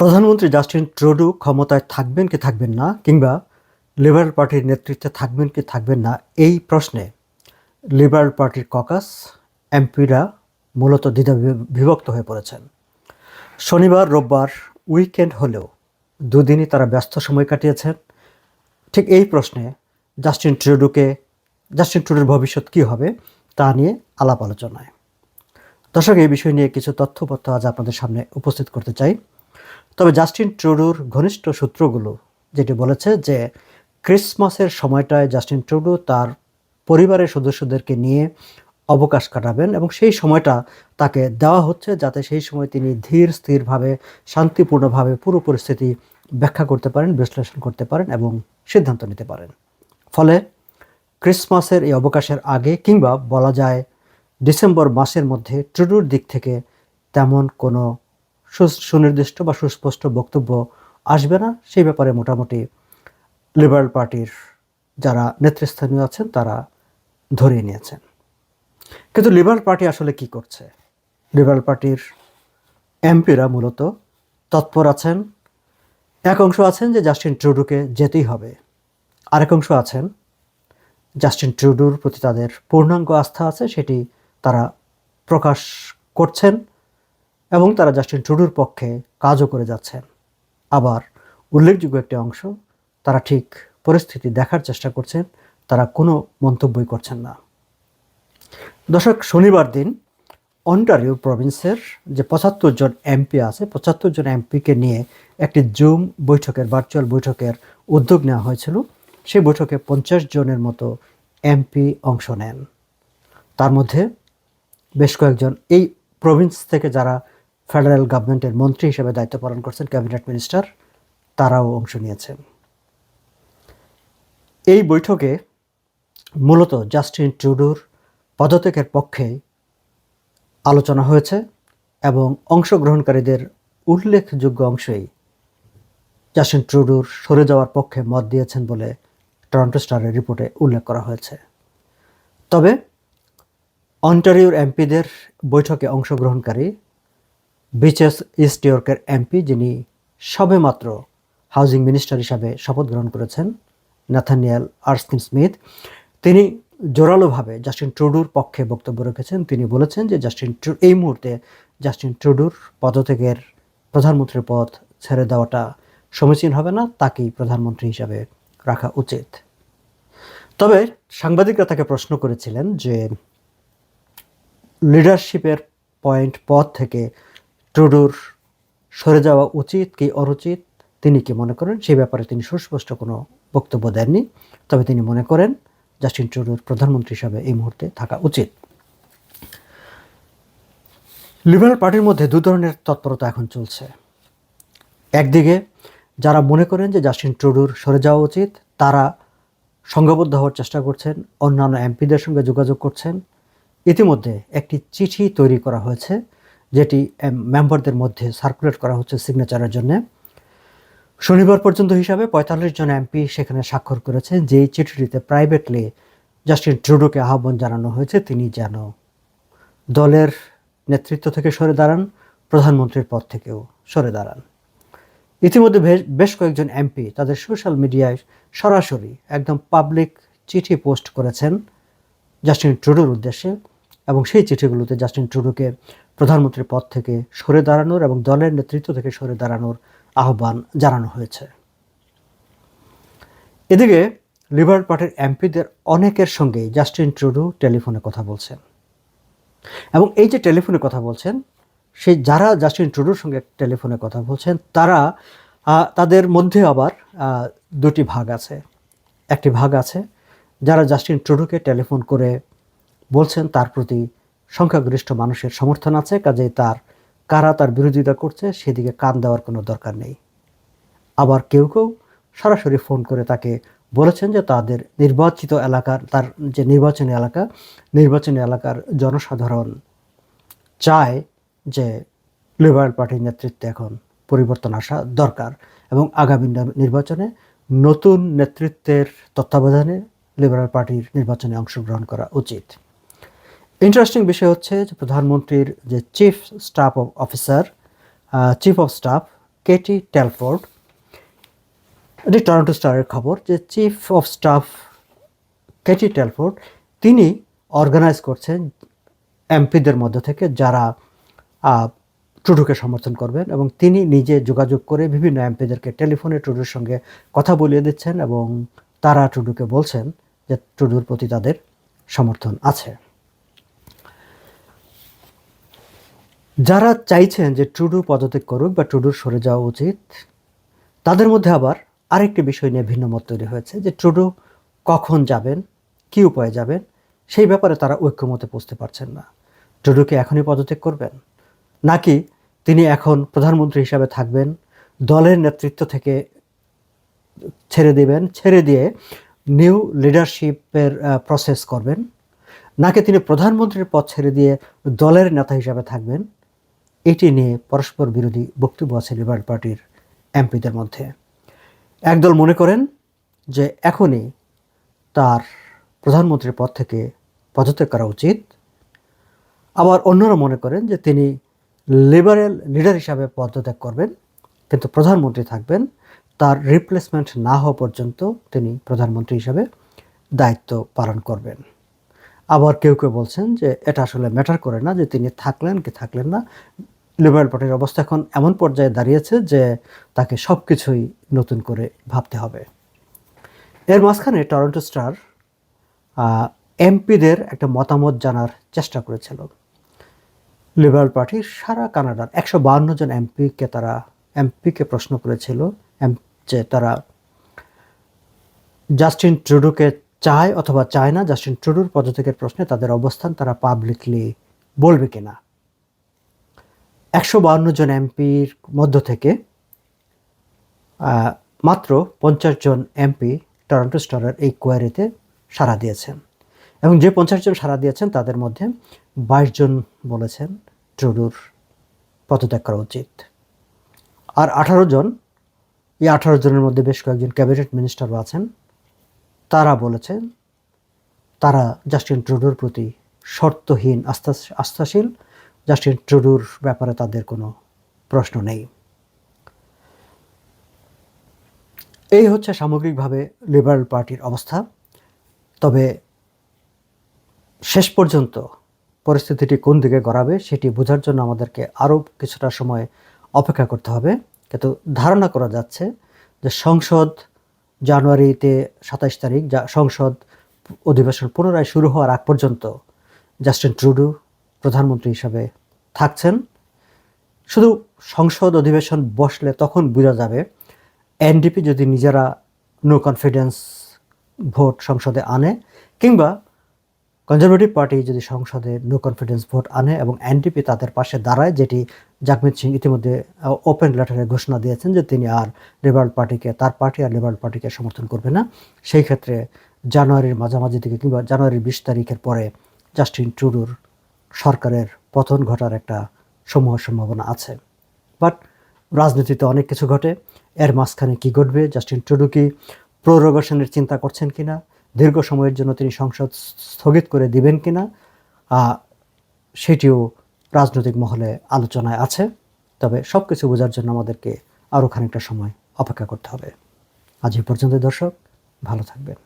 প্রধানমন্ত্রী Justin Trudeau ক্ষমতায় থাকবেন কি থাকবেন না কিংবা লিবারেল পার্টির নেতৃত্বে থাকবেন কি থাকবেন না, এই প্রশ্নে লিবারেল পার্টির ককাস এমপিরা মূলত দ্বিধা বিভক্ত হয়ে পড়েছেন। শনিবার, রোববার উইকেন্ড হলেও দুদিনই তারা ব্যস্ত সময় কাটিয়েছেন। ঠিক এই প্রশ্নে জাস্টিন ট্রুডুকে, জাস্টিন ট্রুডুর ভবিষ্যৎ কী হবে তা নিয়ে আলাপ আলোচনায়। দর্শক, এই বিষয় নিয়ে কিছু তথ্যপত্র আজ আপনাদের সামনে উপস্থিত করতে চাই। তবে জাস্টিন ট্রুডুর ঘনিষ্ঠ সূত্রগুলো যেটি বলেছে যে ক্রিসমাসের সময়টায় জাস্টিন ট্রুডু তার পরিবারের সদস্যদেরকে নিয়ে অবকাশ কাটাবেন এবং সেই সময়টা তাকে দেওয়া হচ্ছে যাতে সেই সময় তিনি ধীর, স্থিরভাবে, শান্তিপূর্ণভাবে পুরো পরিস্থিতি ব্যাখ্যা করতে পারেন, বিশ্লেষণ করতে পারেন এবং সিদ্ধান্ত নিতে পারেন। ফলে ক্রিসমাসের এই অবকাশের আগে কিংবা বলা যায় ডিসেম্বর মাসের মধ্যে ট্রুডুর দিক থেকে তেমন কোনো সুনির্দিষ্ট বা সুস্পষ্ট বক্তব্য আসবে না। সেই ব্যাপারে মোটামুটি লিবারেল পার্টির যারা নেতৃস্থানীয় আছেন, তারা ধরিয়ে নিয়েছেন। কিন্তু লিবারেল পার্টি আসলে কি করছে? লিবারেল পার্টির এমপিরা মূলত তৎপর আছেন। এক অংশ আছেন যে জাস্টিন ট্রুডুকে যেতেই হবে। আরেক অংশ আছেন জাস্টিন ট্রুডুর প্রতি তাদের পূর্ণাঙ্গ আস্থা আছে, সেটি তারা প্রকাশ করছেন। এবং তারা জাস্টিন ট্রুডুর পক্ষে কাজও করে যাচ্ছেন আবার উল্লেখযোগ্য একটি অংশ, তারা ঠিক পরিস্থিতি দেখার চেষ্টা করছেন, তারা কোনো মন্তব্যই করছেন না। দর্শক, শনিবার দিন অন্টারিও প্রভিন্সের যে পঁচাত্তর জন এমপি আছে, পঁচাত্তর জন এমপিকে নিয়ে একটি জুম বৈঠকের, ভার্চুয়াল বৈঠকের উদ্যোগ নেওয়া হয়েছিল। সেই বৈঠকে পঞ্চাশ জনের মতো এমপি অংশ নেন। তার মধ্যে বেশ কয়েকজন এই প্রভিন্স থেকে যারা ফেডারেল গভর্নমেন্টের মন্ত্রী হিসেবে দায়িত্ব পালন করছেন ক্যাবিনেট মিনিস্টার, তারাও অংশ নিয়েছেন। এই বৈঠকে মূলত জাস্টিন ট্রুডুর পদত্যাগের পক্ষে আলোচনা হয়েছে এবং অংশগ্রহণকারীদের উল্লেখযোগ্য অংশই জাস্টিন ট্রুডুর সরে যাওয়ার পক্ষে মত দিয়েছেন বলে টরন্টো স্টারের রিপোর্টে উল্লেখ করা হয়েছে। তবে অন্টারিওর এমপিদের বৈঠকে অংশগ্রহণকারী বিচেস ইস্ট ইয়র্কের এমপি যিনি সবেমাত্র হাউজিং মিনিস্টার হিসাবে শপথ গ্রহণ করেছেন, নাথানিয়াল আর্সকিন স্মিথ। তিনি জোরালোভাবে জাস্টিন ট্রুডুর পক্ষে বক্তব্য রেখেছেন। তিনি বলেছেন যে জাস্টিন ট্রু, এই মুহূর্তে জাস্টিন ট্রুডুর পদত্যাগের প্রধানমন্ত্রীর পদ ছেড়ে দেওয়াটা সমীচীন হবে না, তাকেই প্রধানমন্ত্রী হিসাবে রাখা উচিত। তবে সাংবাদিকরা তাকে প্রশ্ন করেছিলেন যে লিডারশিপের পয়েন্ট পদ থেকে ট্রুডুর সরে যাওয়া উচিত কি অনুচিত? তিনি কি মনে করেন? সেই ব্যাপারে তিনি সুস্পষ্ট কোনো বক্তব্য দেননি। তবে তিনি মনে করেন, জাস্টিন ট্রুডুর প্রধানমন্ত্রী হিসাবে এই মুহূর্তে থাকা উচিত। লিবারেল পার্টির মধ্যে দু ধরনের তৎপরতা এখন চলছে। একদিকে, যারা মনে করেন যে জাস্টিন ট্রুডুর সরে যাওয়া উচিত, তারা সংঘবদ্ধ হওয়ার চেষ্টা করছেন, অন্যান্য এমপিদের সঙ্গে যোগাযোগ করছেন। ইতিমধ্যে একটি চিঠি তৈরি করা হয়েছে যেটি মেম্বারদের মধ্যে সার্কুলেট করা হচ্ছে সিগনেচারের জন্য। শনিবার পর্যন্ত হিসাবে পঁয়তাল্লিশ জন এমপি সেখানে স্বাক্ষর করেছেন, যেই চিঠিটিতে প্রাইভেটলি জাস্টিন ট্রুডোকে আহ্বান জানানো হয়েছে, তিনি যেন দলের নেতৃত্ব থেকে সরে দাঁড়ান, প্রধানমন্ত্রীর পদ থেকেও সরে দাঁড়ান। ইতিমধ্যে বেশ- কয়েকজন এমপি তাদের সোশ্যাল মিডিয়ায় সরাসরি একদম পাবলিক চিঠি পোস্ট করেছেন জাস্টিন ট্রুডোর উদ্দেশ্যে। এবং সেই চিঠিগুলোতে জাস্টিন ট্রুডোকে প্রধানমন্ত্রীর পদ থেকে সরে দাঁড়ানোর এবং দলের নেতৃত্ব থেকে সরে দাঁড়ানোর আহ্বান জানানো হয়েছে। এদিকে লিবারেল পার্টির এমপিদের অনেকের সঙ্গেই জাস্টিন ট্রুডো টেলিফোনে কথা বলছেন। এবং এই যে টেলিফোনে কথা বলছেন, সেই যারা জাস্টিন ট্রুডোর সঙ্গে টেলিফোনে কথা বলছেন, তারা তাদের মধ্যে আবার দুটি ভাগ আছে। একটি ভাগ আছে, যারা জাস্টিন ট্রুডোকে টেলিফোন করে বলছেন, তার প্রতি সংখ্যাগরিষ্ঠ মানুষের সমর্থন আছে, কাজেই তার কারা তার বিরোধিতা করছে সেদিকে কান দেওয়ার কোনো দরকার নেই। আবার কেউ কেউ সরাসরি ফোন করে তাকে বলেছেন যে তাদের নির্বাচিত এলাকার, তার যে নির্বাচনী এলাকা, নির্বাচনী এলাকার জনসাধারণ চায় যে লিবারেল পার্টির নেতৃত্বে এখন পরিবর্তন আসা দরকার এবং আগামী নির্বাচনে নতুন নেতৃত্বের তত্ত্বাবধানে লিবারেল পার্টির নির্বাচনে অংশগ্রহণ করা উচিত। ইন্টারেস্টিং বিষয় হচ্ছে যে প্রধানমন্ত্রীর যে chief staff officer chief of staff Katie Telford এটি টরন্টো স্টারের খবর যে chief of staff Katie Telford তিনি অর্গানাইজ করছেন এমপিদের মধ্য থেকে যারা টুডুকে সমর্থন করবেন এবং তিনি নিজে যোগাযোগ করে বিভিন্ন এমপিদেরকে টেলিফোনে টুডুর সঙ্গে কথা বলিয়ে দিচ্ছেন এবং তারা টুডুকে বলছেন যে টুডুর প্রতি তাদের সমর্থন আছে। যারা চাইছেন যে টুডু পদত্যাগ করুক বা টুডুর সরে যাওয়া উচিত, তাদের মধ্যে আবার আরেকটি বিষয় নিয়ে ভিন্ন মত তৈরি হয়েছে যে ট্রুডো কখন যাবেন, কী উপায়ে যাবেন, সেই ব্যাপারে তারা ঐক্যমতে পৌঁছতে পারছেন না। ট্রুডোকে এখনই পদত্যাগ করবেন? নাকি তিনি এখন প্রধানমন্ত্রী হিসাবে থাকবেন, দলের নেতৃত্ব থেকে ছেড়ে দিবেন, ছেড়ে দিয়ে নিউ লিডারশিপের প্রসেস করবেন? নাকি তিনি প্রধানমন্ত্রীর পদ ছেড়ে দিয়ে দলের নেতা হিসাবে থাকবেন? এটি নিয়ে পরস্পর বিরোধী বক্তব্য আছে লিবারেল পার্টির এমপিদের মধ্যে। একদল মনে করেন যে এখনই তার প্রধানমন্ত্রীর পদ থেকে পদত্যাগ করা উচিত। আবার অন্যরা মনে করেন যে তিনি লিবারেল লিডার হিসাবে পদত্যাগ করবেন, কিন্তু প্রধানমন্ত্রী থাকবেন। তার রিপ্লেসমেন্ট না হওয়া পর্যন্ত তিনি প্রধানমন্ত্রী হিসাবে দায়িত্ব পালন করবেন। আবার কেউ কেউ বলছেন যে এটা আসলে ম্যাটার করে না, যে তিনি থাকলেন কি থাকলেন না। লিবারেল পার্টির অবস্থা এখন এমন পর্যায়ে দাঁড়িয়েছে যে তাকে সব কিছুই নতুন করে ভাবতে হবে। এর মাঝখানে টরন্টো স্টার এমপিদের একটা মতামত জানার চেষ্টা করেছিল। লিবারেল পার্টির সারা কানাডার একশো বাহান্ন জন এমপিকে তারা এমপিকে প্রশ্ন করেছিল যে তারা জাস্টিন ট্রুডোকে চায় অথবা চায় না জাস্টিন ট্রুডোর পদত্যাগের প্রশ্নে তাদের অবস্থান তারা পাবলিকলি বলবে কিনা? একশো বাহান্ন জন এমপির মধ্য থেকে মাত্র পঞ্চাশ জন এমপি টরন্টো স্টারের এই কোয়ারিতে সাড়া দিয়েছেন। এবং যে পঞ্চাশ জন সাড়া দিয়েছেন তাদের মধ্যে বাইশ জন বলেছেন ট্রুডুর পদত্যাগ করা উচিত। আর আঠারো জন, এই আঠারো জনের মধ্যে বেশ কয়েকজন ক্যাবিনেট মিনিস্টারও আছেন। তারা বলেছেন, তারা জাস্টিন ট্রুডোর প্রতি শর্তহীন আস্থা, আস্থাশীল। জাস্টিন ট্রুডোর ব্যাপারে তাদের কোনো প্রশ্ন নেই। এই হচ্ছে সামগ্রিকভাবে লিবারেল পার্টির অবস্থা। তবে শেষ পর্যন্ত পরিস্থিতিটি কোন দিকে গড়াবে সেটি বোঝার জন্য আমাদেরকে আরও কিছুটা সময় অপেক্ষা করতে হবে। কিন্তু ধারণা করা যাচ্ছে যে সংসদ জানুয়ারিতে সাতাইশ তারিখ, যা সংসদ অধিবেশন পুনরায় শুরু হওয়ার আগ পর্যন্ত জাস্টিন ট্রুডু প্রধানমন্ত্রী হিসাবে থাকছেন। শুধু সংসদ অধিবেশন বসলে তখন বোঝা যাবে, এনডিপি যদি নিজেরা নো কনফিডেন্স ভোট সংসদে আনে, কিংবা কনজারভেটিভ পার্টি যদি সংসদে নো কনফিডেন্স ভোট আনে এবং এনডিপি তাদের পাশে দাঁড়ায়, যেটি জাগমিত সিং ইতিমধ্যে ওপেন লেটারে ঘোষণা দিয়েছেন যে তিনি আর লিবারেল পার্টিকে তার পার্টি আর লিবারেল পার্টিকে সমর্থন করবে না। সেই ক্ষেত্রে জানুয়ারির মাঝামাঝি দিকে কিংবা জানুয়ারির বিশ তারিখের পরে জাস্টিন ট্রুডুর সরকারের পতন ঘটার একটা সমূহ সম্ভাবনা আছে। বাট রাজনীতিতে অনেক কিছু ঘটে। এর মাঝখানে কি ঘটবে? জাস্টিন ট্রুডু কি প্রোরোগেশনের চিন্তা করছেন কিনা? দীর্ঘ সময়ের জন্য তিনি সংসদ স্থগিত করে দিবেন কিনা সেটিও রাজনৈতিক মহলে আলোচনায় আছে। তবে সব কিছু বোঝার জন্য আমাদেরকে আরও খানিকটা সময় অপেক্ষা করতে হবে। আজ এ পর্যন্ত দর্শক, ভালো থাকবেন।